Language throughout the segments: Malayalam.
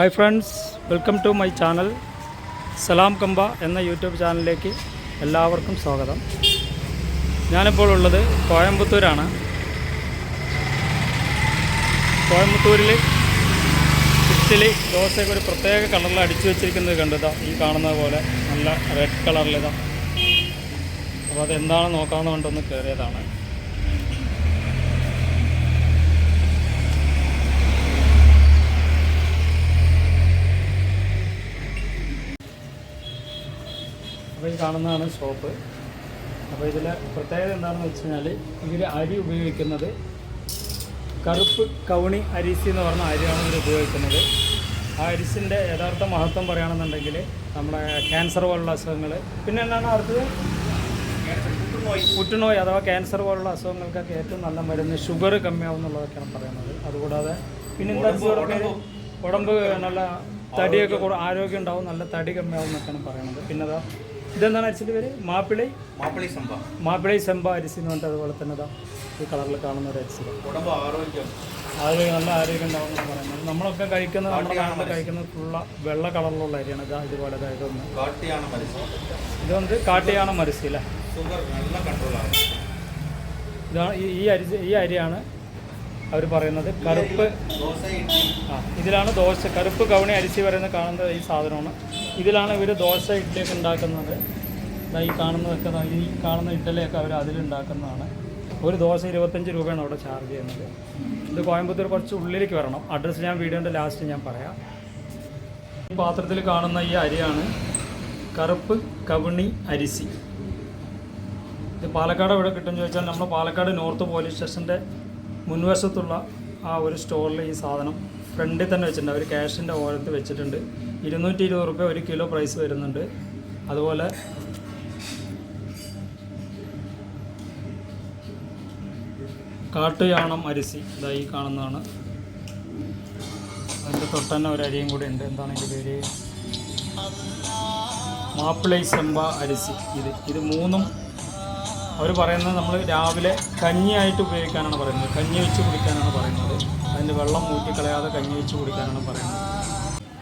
Hi friends welcome to my channel സലാം കമ്പ എന്ന യൂട്യൂബ് ചാനലിലേക്ക് എല്ലാവർക്കും സ്വാഗതം. ഞാനിപ്പോൾ ഉള്ളത് കോയമ്പത്തൂരാണ്. കോയമ്പത്തൂരിൽ ഇഡ്ഡലി ദോശയൊക്കെ ഒരു പ്രത്യേക കളറിൽ അടിച്ചു വെച്ചിരിക്കുന്നത് കണ്ടതാ ഈ കാണുന്നത് പോലെ നല്ല റെഡ് കളറിലിതാ അപ്പോൾ അതെന്താണെന്ന് നോക്കാമെന്ന് കൊണ്ടൊന്ന് കയറിയതാണ് കാണുന്നതാണ് ഷോപ്പ്. അപ്പോൾ ഇതിൽ പ്രത്യേകത എന്താണെന്ന് വെച്ച് കഴിഞ്ഞാൽ ഇതിൽ അരി ഉപയോഗിക്കുന്നത് കറുപ്പ് കൗണി അരിസി എന്ന് പറഞ്ഞ അരിയാണ് ഇതിൽ ഉപയോഗിക്കുന്നത്. ആ അരിസിന്റെ യഥാർത്ഥ മഹത്വം പറയുകയാണെന്നുണ്ടെങ്കിൽ നമ്മുടെ ക്യാൻസർ പോലുള്ള അസുഖങ്ങൾ പിന്നെ എന്താണ് അടുത്തത്? പുറ്റുനോയ് അഥവാ ക്യാൻസർ പോലുള്ള അസുഖങ്ങൾക്കൊക്കെ ഏറ്റവും നല്ല മരുന്ന് ഷുഗർ കമ്മിയാവുന്നുള്ളതൊക്കെയാണ് പറയുന്നത്. അതുകൂടാതെ പിന്നെ എന്താ ഉടമ്പ് നല്ല തടിയൊക്കെ ആരോഗ്യം ഉണ്ടാവും നല്ല തടി കമ്മിയാവും എന്നൊക്കെയാണ് പറയുന്നത്. പിന്നെ അതാ ഇതെന്താണ് അരിച്ചിട്ട് പേര്? മാപ്പിളി? മാപ്പിളി സംഭ മാപ്പിളി സെമ്പ അരിസി എന്ന് പറഞ്ഞിട്ട് അതുപോലെ തന്നെ ഇതാ ഈ കളറിൽ കാണുന്ന ഒരു അരിസി ആരോഗ്യം. നല്ല ആരോഗ്യം ഉണ്ടാവും എന്ന് പറയുന്നത്. നമ്മളൊക്കെ കഴിക്കുന്ന നമ്മുടെ നാട്ടിൽ കഴിക്കുന്ന ഫുള്ള വെള്ള കളറിലുള്ള അരിയാണ് ഇതാ ഇതുപോലെ ഇതാ ഇതൊന്ന്. ഇത് വന്ന് കാട്ടിയാണ് മരിസി അല്ലേ? ഇതാണ് ഈ അരി ഈ അരിയാണ് അവർ പറയുന്നത്. കറുപ്പ് ആ ഇതിലാണ് ദോശ. കറുപ്പ് കവണി അരിസി പറയുന്ന കാണുന്നത് ഈ സാധനമാണ്. ഇതിലാണ് ഇവർ ദോശ ഇഡ്ഡലിയൊക്കെ ഉണ്ടാക്കുന്നത്. ഈ കാണുന്നതൊക്കെ ഈ കാണുന്ന ഇഡ്ഡലിയൊക്കെ അവർ അതിലുണ്ടാക്കുന്നതാണ്. ഒരു ദോശ ഇരുപത്തഞ്ച് രൂപയാണ് അവിടെ ചാർജ് ചെയ്യുന്നത്. ഇത് കോയമ്പത്തൂർ കുറച്ച് ഉള്ളിലേക്ക് വരണം. അഡ്രസ്സ് ഞാൻ വീഡിയോന്റെ ലാസ്റ്റ് ഞാൻ പറയാം. ഈ പാത്രത്തിൽ കാണുന്ന ഈ അരിയാണ് കറുപ്പ് കവിണി അരിസി. ഇത് പാലക്കാട് എവിടെ കിട്ടും ചോദിച്ചാൽ നമ്മൾ പാലക്കാട് നോർത്ത് പോലീസ് സ്റ്റേഷന്റെ മുൻവശത്തുള്ള ആ ഒരു സ്റ്റോറിൽ ഈ സാധനം ഫ്രണ്ടിൽ തന്നെ വെച്ചിട്ടുണ്ട്. അവർ ക്യാഷിന്റെ ഓരത്ത് വെച്ചിട്ടുണ്ട്. ഇരുന്നൂറ്റി ഇരുപത് റുപ്യ ഒരു കിലോ പ്രൈസ് വരുന്നുണ്ട്. അതുപോലെ കാട്ടുയാണം അരിസി. ഇതായി കാണുന്നതാണ്. അതിന്റെ തൊട്ടന്നെ ഒരു അരിയും കൂടി ഉണ്ട്. എന്താണ് ഇതിന്റെ പേര്? മാപ്പിളൈ ചെമ്പ അരിസി. ഇത് ഇത് മൂന്നും അവർ പറയുന്നത് നമ്മൾ രാവിലെ കഞ്ഞിയായിട്ട് ഉപയോഗിക്കാനാണ് പറയുന്നത്. കഞ്ഞി വെച്ച് കുടിക്കാനാണ് പറയുന്നത്. അതിന്റെ വെള്ളം ഊറ്റിക്കളയാതെ കഞ്ഞി വെച്ച് കുടിക്കാനാണ് പറയുന്നത്.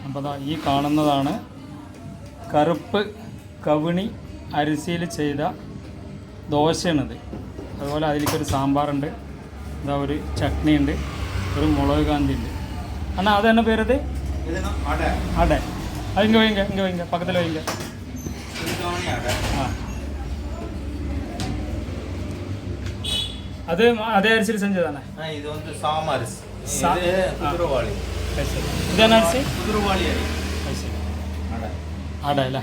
അപ്പോൾ അതാ ഈ കാണുന്നതാണ് കറുപ്പ് കവിണി അരിസിയിൽ ചെയ്ത ദോശയാണിത്. അതുപോലെ അതിലേക്കൊരു സാമ്പാറുണ്ട്. ഇതാ ഒരു ചട്നി ഉണ്ട് ഒരു മുളക് കാന്തി ഉണ്ട് അണ്ണാ അത് തന്നെ പേരത്? അടെ. അത് ഇങ്ങ വൈങ്ക ഇങ്ങ വൈങ്ക പക്കത്തിൽ വൈങ്ക അത് അതേ അരിച്ചിട്ട് அரிசியில் செஞ்சதானே இது வந்து കുതിരവാളി. ഇതാണ് അരിസി കുതിരവാളിയായി. ആടാ. അല്ലേ?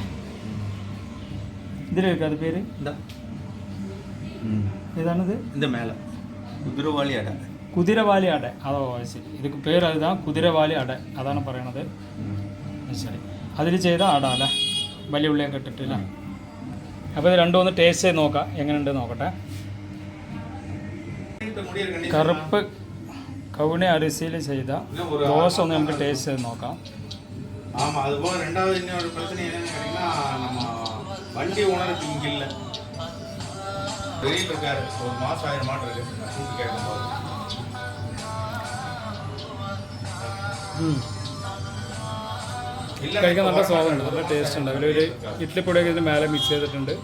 ഇതിൽ വെക്കാം അത് പേര്. ഏതാണിത്? ഇത് മേള. കുതിരവാളി അട കുതിരവാലി അട അതോ ശരി. ഇതൊക്കെ പേര് അതാണ് കുതിരവാളി അട അതാണ് പറയണത്. ശരി. അതിൽ ചെയ്ത അട അല്ല? വലിയ ഉള്ളിയൊക്കെ കെട്ടിട്ടില്ല അപ്പോൾ ഇത് രണ്ടും ഒന്ന് ടേസ്റ്റ് ചെയ്ത് നോക്കാം. എങ്ങനെയുണ്ട് നോക്കട്ടെ. കറുപ്പ് കവുണി അരിസിയിൽ ചെയ്ത ദോശ ഒന്ന് നമുക്ക് ടേസ്റ്റ് ചെയ്ത് നോക്കാം ஆமா அது போல ரெண்டாவது இன்னொரு பிரச்சனை என்னன்னு கேட்டீங்கன்னா நம்ம வண்டி ஓனருக்கு இங்க இல்ல வெளியில இருக்காரு ஒரு மாசம் ஆயிரம் மாட்டு இருக்கு நான் கூட்டு கேட்கும் போது இல்ல കഴിക്കാൻ നല്ല സ്വാദുണ്ട് നല്ല ടേസ്റ്റ് ഉണ്ട് അതിലൊരു ഇഡ്ലിപ്പൊടിയൊക്കെ ഇതിന് മേലെ മിക്സ് ചെയ്തിട്ടുണ്ട്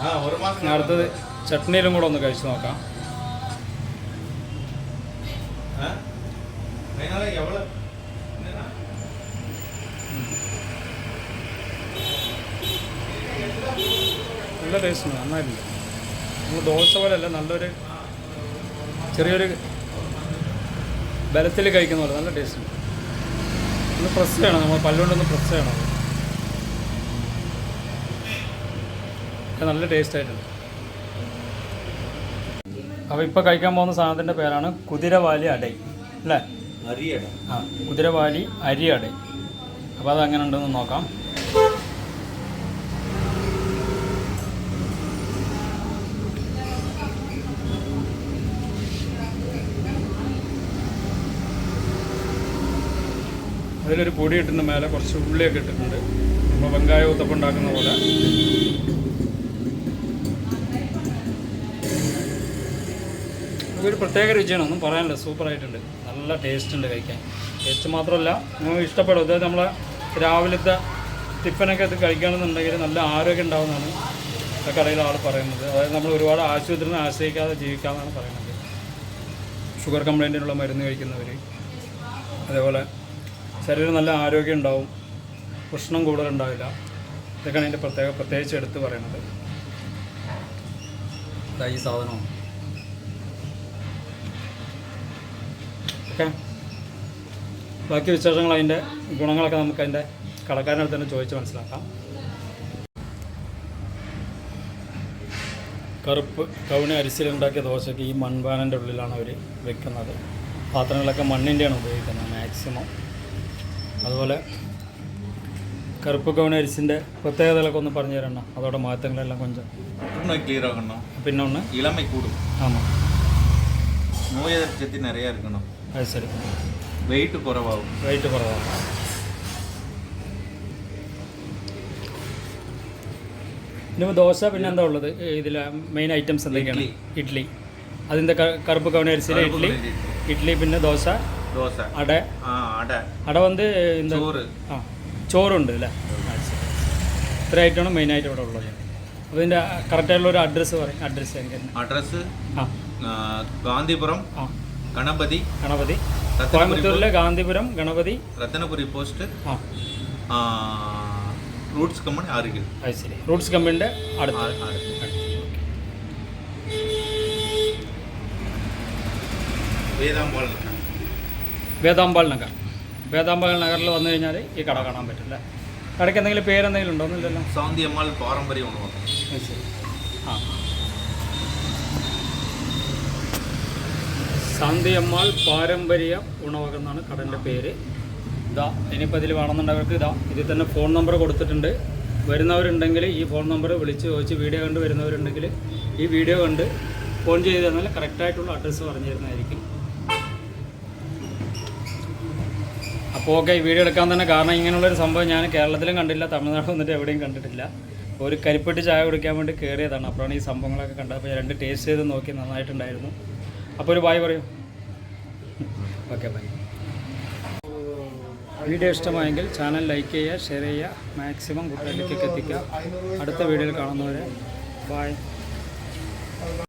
ஆ ஒரு மாசம் ഇനി അടുത്തത് ചട്നിയിലും കൂടെ ഒന്ന് കഴിച്ച് നോക്കാം ஆ? அதனால எவ்வளவு என்னன்னா, നല്ല ടേസ്റ്റ് ഉണ്ട് നന്നായിട്ടുണ്ട് നമ്മൾ ദോശ പോലെയല്ല നല്ലൊരു ചെറിയൊരു ബലത്തിൽ കഴിക്കുന്ന പോലെ നല്ല ടേസ്റ്റ് ഉണ്ട് ഒന്ന് പ്രസ് ചെയ്യണം നമ്മൾ പല്ലുകൊണ്ടൊന്ന് പ്രസ് ചെയ്യണം അത്. ഒക്കെ നല്ല ടേസ്റ്റ് ആയിട്ടുണ്ട് അപ്പൊ ഇപ്പൊ കഴിക്കാൻ പോകുന്ന സാധനത്തിന്റെ പേരാണ് കുതിരവാലി അടൈ അല്ലേ? ആ കുതിരവാലി അരി അടൈ. അപ്പോൾ അത് അങ്ങനെ ഉണ്ടെന്ന് നോക്കാം. അതിലൊരു പൊടി ഇട്ടുന്ന മേലെ കുറച്ച് ഉള്ളിയൊക്കെ ഇട്ടിട്ടുണ്ട്. നമ്മൾ വെങ്കായ ഊത്തപ്പുണ്ടാക്കുന്ന പോലെ. ഇതൊരു പ്രത്യേക രുചിയാണ്. ഒന്നും പറയാനില്ല. സൂപ്പറായിട്ടുണ്ട്. നല്ല ടേസ്റ്റ് ഉണ്ട് കഴിക്കാൻ. ടേസ്റ്റ് മാത്രമല്ല നമുക്ക് ഇഷ്ടപ്പെടും. അതായത് നമ്മളെ രാവിലത്തെ ടിഫിനൊക്കെ ഇത് കഴിക്കുകയാണെന്നുണ്ടെങ്കിൽ നല്ല ആരോഗ്യം ഉണ്ടാവുന്നതാണ് ആ കടയിലെ ആൾ പറയുന്നത്. അതായത് നമ്മൾ ഒരുപാട് ആശുപത്രിനെ ആശ്രയിക്കാതെ ജീവിക്കാമെന്നാണ് പറയുന്നത്. ഷുഗർ കംപ്ലൈന്റിനുള്ള മരുന്ന് കഴിക്കുന്നവർ അതേപോലെ ശരീരം നല്ല ആരോഗ്യം ഉണ്ടാവും. പ്രശ്നം കൂടുതലുണ്ടാവില്ല ഇതൊക്കെയാണ് അതിന്റെ പ്രത്യേക പ്രത്യേകിച്ച് എടുത്ത് പറയുന്നത്. ഈ സാധനമാണ്. ഓക്കെ ബാക്കി വിശേഷങ്ങൾ അതിൻ്റെ ഗുണങ്ങളൊക്കെ നമുക്ക് അതിൻ്റെ കടക്കാരനടുത്ത് തന്നെ ചോദിച്ച് മനസ്സിലാക്കാം കറുപ്പ് കവുണി അരിസിലുണ്ടാക്കിയ ദോശയ്ക്ക് ഈ മൺപാനൻ്റെ ഉള്ളിലാണ് അവർ വെക്കുന്നത് പാത്രങ്ങളൊക്കെ മണ്ണിൻ്റെയാണ് ഉപയോഗിക്കുന്നത് മാക്സിമം അതുപോലെ കറുപ്പ് കവുണി അരിസിൻ്റെ പ്രത്യേകതകളൊക്കെ ഒന്ന് പറഞ്ഞു തരണം അതോടെ മാറ്റങ്ങളെല്ലാം കൊഞ്ചം புற்றுநோய் கிளியர் ஆகணும் പിന്നെ ഒന്ന് இளமை கூடும் ആമാം நோய் எதிர்ப்பு சக்தி நிறைய இருக்கணும் വെയിറ്റ് കുറവാകും വെയിറ്റ് കുറവാകും പിന്നെ ദോശ പിന്നെ എന്താ ഉള്ളത്? ഇതിലെ മെയിൻ ഐറ്റംസ് എന്തൊക്കെയാണ്? ഇഡ്ഡലി അതിന്റെ കറുപ്പ് കവനരിസിലെ ഇഡ്ഡലി ഇഡ്ഡലി പിന്നെ ദോശ. ദോശ. അട. അട. വന്ന് ചോറ്. ആ ചോറുണ്ട് അല്ലേ? ഇത്ര ഐറ്റമാണ് മെയിൻ ആയിട്ട് ഇവിടെ ഉള്ളത്. അപ്പോൾ ഇതിന്റെ കറക്റ്റായിട്ടുള്ള ഒരു അഡ്രസ്സ് പറയും. അഡ്രസ്സ് അഡ്രസ്സ് ആ ഗാന്ധിപുരം. ആ. ഗണപതി ഗണപതി. കോയമ്പത്തൂരിലെ ഗാന്ധിപുരം ഗണപതി. രത്നപുരി പോസ്റ്റ് ആ. റൂട്ട്സ് കമ്പനി ആറുകിൽ അത് ശരി. റൂട്ട്സ് കമ്പനിയുടെ അടുത്ത്. വേദാമ്പാൾ നഗർ. വേദാമ്പാൾ നഗറിൽ വന്നു കഴിഞ്ഞാൽ ഈ കട കാണാൻ പറ്റില്ല കടയ്ക്ക് എന്തെങ്കിലും പേരെന്തെങ്കിലും ഉണ്ടോ? ഒന്നുമില്ലല്ലോ. സൗന്ദി അമ്മാൾ പാരമ്പര്യം ശരി. ആ. സന്ധ്യമ്മാൾ പാരമ്പര്യ ഉണവകം എന്നാണ് കടന്റെ പേര് ഇതാ ഇനിയിപ്പോൾ ഇതിൽ വേണമെന്നുണ്ടവർക്ക് ഇതാ ഇതിൽ തന്നെ ഫോൺ നമ്പർ കൊടുത്തിട്ടുണ്ട്. വരുന്നവരുണ്ടെങ്കിൽ ഈ ഫോൺ നമ്പർ വിളിച്ച് ചോദിച്ച് വീഡിയോ കണ്ട് വരുന്നവരുണ്ടെങ്കിൽ ഈ വീഡിയോ കണ്ട് ഫോൺ ചെയ്ത് തന്നാൽ കറക്റ്റായിട്ടുള്ള അഡ്രസ്സ് പറഞ്ഞു തരുന്നതായിരിക്കും അപ്പോൾ ഓക്കെ ഈ വീഡിയോ എടുക്കാൻ തന്നെ കാരണം ഇങ്ങനെയുള്ളൊരു സംഭവം ഞാൻ കേരളത്തിലും കണ്ടില്ല തമിഴ്നാട് വന്നിട്ട് എവിടെയും കണ്ടിട്ടില്ല. ഒരു കരിപ്പെട്ടി ചായ കുടിക്കാൻ വേണ്ടി കയറിയതാണ് അപ്പോഴാണ് ഈ സംഭവങ്ങളൊക്കെ കണ്ടത്. അപ്പോൾ രണ്ട് ടേസ്റ്റ് ചെയ്ത് നോക്കി നന്നായിട്ടുണ്ടായിരുന്നു. അപ്പോൾ ഒരു ബായ് പറയൂ. ഓക്കെ ബൈ വീഡിയോ ഇഷ്ടമായെങ്കിൽ ചാനൽ ലൈക്ക് ചെയ്യുക ഷെയർ ചെയ്യുക. മാക്സിമം കുട്ടികളിലേക്ക് എത്തിക്കുക അടുത്ത വീഡിയോയിൽ കാണുന്നവരെ ബായ്